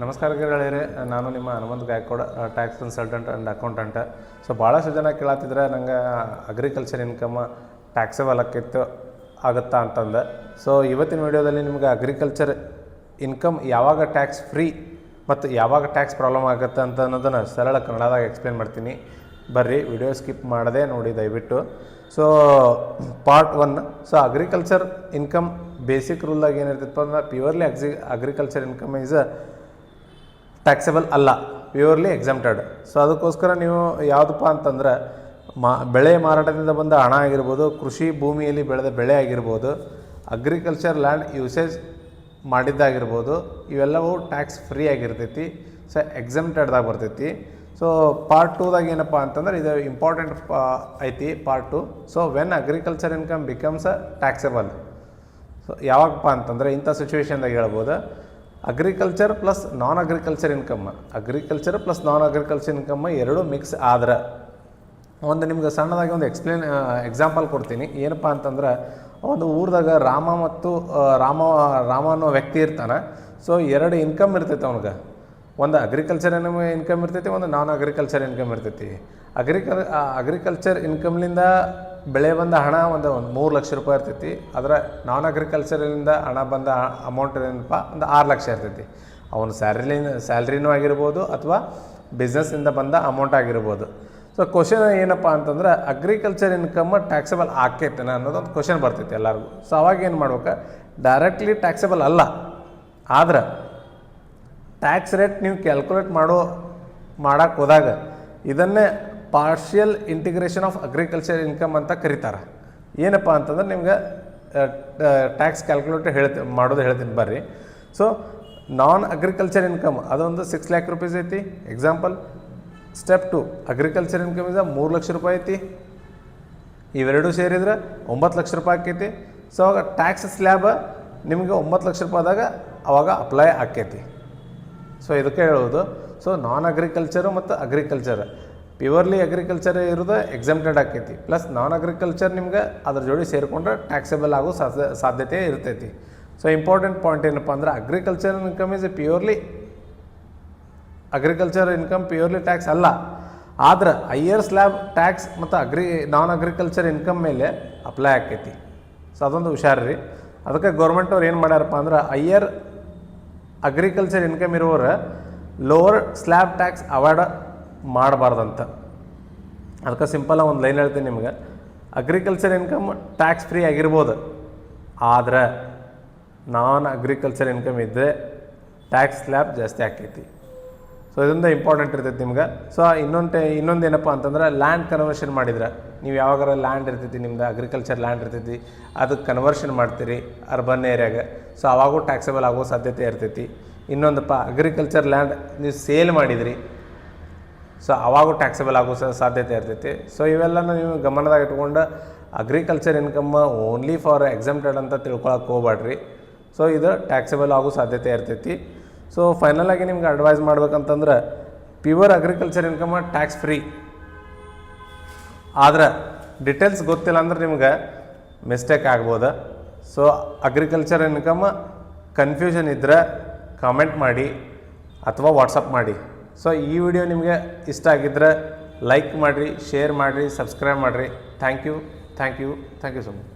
ನಮಸ್ಕಾರ ಗೆಳೆಯರೆ ನಾನು ನಿಮ್ಮ Hanumant Gayakod tax consultant and accountant so ಭಾಳಷ್ಟು ಜನ ಕೇಳತ್ತಿದ್ರೆ ನಂಗೆ ಅಗ್ರಿಕಲ್ಚರ್ ಇನ್ಕಮ್ ಟ್ಯಾಕ್ಸೇಬಲ್ ಆಕಿತ್ತು ಆಗುತ್ತಾ ಅಂತಂದು. ಸೊ ಇವತ್ತಿನ ವಿಡಿಯೋದಲ್ಲಿ ನಿಮ್ಗೆ ಅಗ್ರಿಕಲ್ಚರ್ ಇನ್ಕಮ್ ಯಾವಾಗ ಟ್ಯಾಕ್ಸ್ ಫ್ರೀ ಮತ್ತು ಯಾವಾಗ ಟ್ಯಾಕ್ಸ್ ಪ್ರಾಬ್ಲಮ್ ಆಗುತ್ತೆ ಅಂತ ಅನ್ನೋದನ್ನು ಸರಳ ಕನ್ನಡದಾಗ ಎಕ್ಸ್ಪ್ಲೇನ್ ಮಾಡ್ತೀನಿ. ಬರ್ರಿ, ವಿಡಿಯೋ ಸ್ಕಿಪ್ ಮಾಡದೆ ನೋಡಿ ದಯವಿಟ್ಟು. So part one so agriculture income basic ರೂಲ್ದಾಗ ಏನಿರ್ತೈತಪ್ಪ ಅಂದ್ರೆ ಪ್ಯೂರ್ಲಿ ಅಗ್ಸಿ ಅಗ್ರಿಕಲ್ಚರ್ ಇನ್ಕಮ್ ಈಸ್ ಟ್ಯಾಕ್ಸಬಲ್ ಅಲ್ಲ ಪ್ಯೂರ್ಲಿ ಎಕ್ಸಮ್ಟೆಡ್ ಸೊ ಅದಕ್ಕೋಸ್ಕರ ನೀವು ಯಾವುದಪ್ಪ ಅಂತಂದರೆ, ಮಾ, ಬೆಳೆ ಮಾರಾಟದಿಂದ ಬಂದ ಹಣ ಆಗಿರ್ಬೋದು, ಕೃಷಿ ಭೂಮಿಯಲ್ಲಿ ಬೆಳೆದ ಬೆಳೆ ಆಗಿರ್ಬೋದು ಅಗ್ರಿಕಲ್ಚರ್ ಲ್ಯಾಂಡ್ ಯೂಸೇಜ್ ಮಾಡಿದ್ದಾಗಿರ್ಬೋದು, ಇವೆಲ್ಲವೂ ಟ್ಯಾಕ್ಸ್ ಫ್ರೀ ಆಗಿರ್ತೈತಿ ಸೊ ಎಕ್ಸಮ್ಟೆಡ್ದಾಗ ಬರ್ತೈತಿ. ಸೊ ಪಾರ್ಟ್ ಟೂದಾಗ ಏನಪ್ಪ ಅಂತಂದ್ರೆ, ಇದು ಇಂಪಾರ್ಟೆಂಟ್ ಐತಿ part two so when agriculture income becomes a taxable so ಯಾವಾಗಪ್ಪ ಅಂತಂದರೆ, ಇಂಥ ಸಿಚುವೇಶನ್ದಾಗ ಹೇಳ್ಬೋದು. Agriculture plus non agriculture income agriculture plus non agriculture income ಎರಡೂ ಮಿಕ್ಸ್ ಆದ್ರೆ. ಒಂದು ನಿಮ್ಗೆ ಸಣ್ಣದಾಗಿ ಒಂದು ಎಕ್ಸ್ಪ್ಲೇನ್ ಎಕ್ಸಾಂಪಲ್ ಕೊಡ್ತೀನಿ. ಏನಪ್ಪ ಅಂತಂದ್ರೆ, ಒಂದು ಊರ್ದಾಗ ರಾಮ ಮತ್ತು ರಾಮ ರಾಮ ಅನ್ನೋ ವ್ಯಕ್ತಿ ಇರ್ತಾನೆ. ಸೊ ಎರಡು ಇನ್ಕಮ್ ಇರ್ತೈತೆ ಅವ್ನಿಗೆ. ಒಂದು ಅಗ್ರಿಕಲ್ಚರ್ ಇನ್ಕಮ್ ಇರ್ತೈತಿ, ಒಂದು ನಾನ್ ಅಗ್ರಿಕಲ್ಚರ್ ಇನ್ಕಮ್ ಇರ್ತೈತಿ ಅಗ್ರಿಕಲ್ ಅಗ್ರಿಕಲ್ಚರ್ ಇನ್ಕಮ್ಲಿಂದ ಬೆಳೆ ಬಂದ ಹಣ ಒಂದು ಒಂದು ಮೂರು ಲಕ್ಷ ರೂಪಾಯಿ ಇರ್ತೈತಿ. ಅದರ ನಾನ್ ಅಗ್ರಿಕಲ್ಚರಿಂದ ಹಣ ಬಂದ ಅಮೌಂಟ್ ಏನಪ್ಪ? ಒಂದು ಆರು ಲಕ್ಷ ಇರ್ತೈತಿ. ಅವನು ಸ್ಯಾಲ್ರಿ ಸ್ಯಾಲ್ರಿನೂ ಆಗಿರ್ಬೋದು ಅಥವಾ ಬಿಸ್ನೆಸ್ಸಿಂದ ಬಂದ ಅಮೌಂಟ್ ಆಗಿರ್ಬೋದು. ಸೊ ಕ್ವಶನ್ ಏನಪ್ಪ ಅಂತಂದ್ರೆ ಅಗ್ರಿಕಲ್ಚರ್ ಇನ್ಕಮ್ ಟ್ಯಾಕ್ಸಬಲ್ ಅನ್ನೋದು ಅನ್ನೋದೊಂದು ಕ್ವಶನ್ ಬರ್ತೈತಿ ಎಲ್ಲರಿಗೂ. ಸೊ ಅವಾಗ ಏನು ಮಾಡ್ಬೇಕು? ಡೈರೆಕ್ಟ್ಲಿ ಟ್ಯಾಕ್ಸಬಲ್ ಅಲ್ಲ. ಆದ್ರೆ ಟ್ಯಾಕ್ಸ್ ರೇಟ್ ನೀವು ಕ್ಯಾಲ್ಕುಲೇಟ್ ಮಾಡೋ ಮಾಡೋಕ್ಕೆ ಹೋದಾಗ ಇದನ್ನೇ partial integration of agriculture income ಅಂತ ಕರೀತಾರೆ. ಏನಪ್ಪ ಅಂತಂದ್ರೆ ನಿಮ್ಗೆ ಟ್ಯಾಕ್ಸ್ ಕ್ಯಾಲ್ಕುಲೇಟರ್ ಹೇಳ್ತೀನಿ ಮಾಡೋದು ಹೇಳ್ತೀನಿ ಬರ್ರಿ. ಸೊ ನಾನ್ ಅಗ್ರಿಕಲ್ಚರ್ ಇನ್ಕಮ್ ಅದೊಂದು ಸಿಕ್ಸ್ ಲ್ಯಾಕ್ ರುಪೀಸ್ ಐತಿ. Example step two agriculture income is ಮೂರು ಲಕ್ಷ ರೂಪಾಯಿ ಐತಿ. ಇವೆರಡು ಸೇರಿದ್ರೆ ಒಂಬತ್ತು ಲಕ್ಷ ರೂಪಾಯಿ ಆಕೈತಿ. ಸೊ ಅವಾಗ ಟ್ಯಾಕ್ಸ್ ಸ್ಲ್ಯಾಬ್ ನಿಮಗೆ ಒಂಬತ್ತು ಲಕ್ಷ ರೂಪಾಯಿದಾಗ ಅವಾಗ ಅಪ್ಲೈ ಆಕೈತಿ. ಸೊ ಇದಕ್ಕೆ ಹೇಳೋದು ಸೊ ನಾನ್ ಅಗ್ರಿಕಲ್ಚರು ಮತ್ತು ಅಗ್ರಿಕಲ್ಚರ್ ಪ್ಯೂರ್ಲಿ ಅಗ್ರಿಕಲ್ಚರ್ ಇರೋದು ಎಕ್ಸಮ್ಟೆಡ್ ಆಕೈತಿ. ಪ್ಲಸ್ ನಾನ್ ಅಗ್ರಿಕಲ್ಚರ್ ನಿಮ್ಗೆ ಅದ್ರ ಜೋಡಿ ಸೇರಿಕೊಂಡ್ರೆ ಟ್ಯಾಕ್ಸೆಬಲ್ ಆಗೋ ಸಾಧ್ಯ, ಸಾಧ್ಯತೆ ಇರ್ತೈತಿ. ಸೊ ಇಂಪಾರ್ಟೆಂಟ್ ಪಾಯಿಂಟ್ ಏನಪ್ಪ ಅಂದ್ರೆ agriculture income is purely agriculture income purely tax ಅಲ್ಲ. ಆದ್ರೆ ಐಯರ್ ಸ್ಲ್ಯಾಬ್ ಟ್ಯಾಕ್ಸ್ ಮತ್ತು ಅಗ್ರಿ ನಾನ್ ಅಗ್ರಿಕಲ್ಚರ್ ಇನ್ಕಮ್ ಮೇಲೆ ಅಪ್ಲೈ ಆಕೈತಿ. ಸೊ ಅದೊಂದು ಹುಷಾರ್ರಿ ಅದಕ್ಕೆ ಗೌರ್ಮೆಂಟ್ ಅವ್ರು ಏನು ಮಾಡ್ಯಾರಪ್ಪ ಅಂದ್ರೆ ಐಯರ್ ಅಗ್ರಿಕಲ್ಚರ್ ಇನ್ಕಮ್ ಇರೋರು ಲೋವರ್ ಸ್ಲ್ಯಾಬ್ ಟ್ಯಾಕ್ಸ್ ಅವಾಯ್ಡ್ ಮಾಡಬಾರ್ದಂತ. ಅದಕ್ಕೆ ಸಿಂಪಲಾಗಿ ಒಂದು ಲೈನ್ ಹೇಳ್ತೀನಿ ನಿಮ್ಗೆ. ಅಗ್ರಿಕಲ್ಚರ್ ಇನ್ಕಮ್ ಟ್ಯಾಕ್ಸ್ ಫ್ರೀ ಆಗಿರ್ಬೋದು. ಆದರೆ ನಾನ್ ಅಗ್ರಿಕಲ್ಚರ್ ಇನ್ಕಮ್ ಇದ್ದರೆ ಟ್ಯಾಕ್ಸ್ ಸ್ಲ್ಯಾಬ್ ಜಾಸ್ತಿ ಆಕೈತಿ. ಸೊ ಇದರಿಂದ ಇಂಪಾರ್ಟೆಂಟ್ ಇರ್ತೈತಿ ನಿಮ್ಗೆ. ಸೊ ಇನ್ನೊಂದು ಇನ್ನೊಂದು ಏನಪ್ಪ ಅಂತಂದ್ರೆ ಲ್ಯಾಂಡ್ ಕನ್ವರ್ಷನ್ ಮಾಡಿದ್ರೆ. ನೀವು ಯಾವಾಗಾರ ಲ್ಯಾಂಡ್ ಇರ್ತೈತಿ ನಿಮ್ದು ಅಗ್ರಿಕಲ್ಚರ್ ಲ್ಯಾಂಡ್ ಇರ್ತೈತಿ, ಅದಕ್ಕೆ ಕನ್ವರ್ಷನ್ ಮಾಡ್ತೀರಿ ಅರ್ಬನ್ ಏರಿಯಾಗೆ ಸೊ ಅವಾಗೂ ಟ್ಯಾಕ್ಸಬಲ್ ಆಗೋ ಸಾಧ್ಯತೆ ಇರ್ತೈತಿ. ಇನ್ನೊಂದಪ್ಪ ಅಗ್ರಿಕಲ್ಚರ್ ಲ್ಯಾಂಡ್ ನೀವು ಸೇಲ್ ಮಾಡಿದ್ರಿ ಸೊ ಅವಾಗೂ ಟ್ಯಾಕ್ಸಬಲ್ ಆಗೋ ಸಾಧ್ಯತೆ ಇರ್ತೈತಿ. ಸೊ ಇವೆಲ್ಲನೂ ನೀವು ಗಮನದಾಗ ಇಟ್ಕೊಂಡು agriculture income only for exempted ಅಂತ ತಿಳ್ಕೊಳಕ್ಕೆ ಹೋಗ್ಬೇಡ್ರಿ ಸೊ ಇದು ಟ್ಯಾಕ್ಸಬಲ್ ಆಗೋ ಸಾಧ್ಯತೆ ಇರ್ತೈತಿ. ಸೊ ಫೈನಲ್ ಆಗಿ ನಿಮ್ಗೆ advise ಮಾಡ್ಬೇಕಂತಂದ್ರೆ pure agriculture income tax free ಆದ್ರೆ ಡಿಟೇಲ್ಸ್ ಗೊತ್ತಿಲ್ಲ ಅಂದ್ರೆ ನಿಮ್ಗೆ ಮಿಸ್ಟೇಕ್ ಆಗ್ಬೋದು. ಸೊ ಅಗ್ರಿಕಲ್ಚರ್ ಇನ್ಕಮ್ ಕನ್ಫ್ಯೂಷನ್ ಇದ್ದರೆ ಕಾಮೆಂಟ್ ಮಾಡಿ ಅಥವಾ ವಾಟ್ಸಪ್ ಮಾಡಿ. ಸೊ ಈ ವಿಡಿಯೋ ನಿಮಗೆ ಇಷ್ಟ ಆಗಿದ್ದರೆ ಲೈಕ್ ಮಾಡಿರಿ ಶೇರ್ ಮಾಡಿರಿ ಸಬ್ಸ್ಕ್ರೈಬ್ ಮಾಡಿರಿ. Thank you thank you thank you so much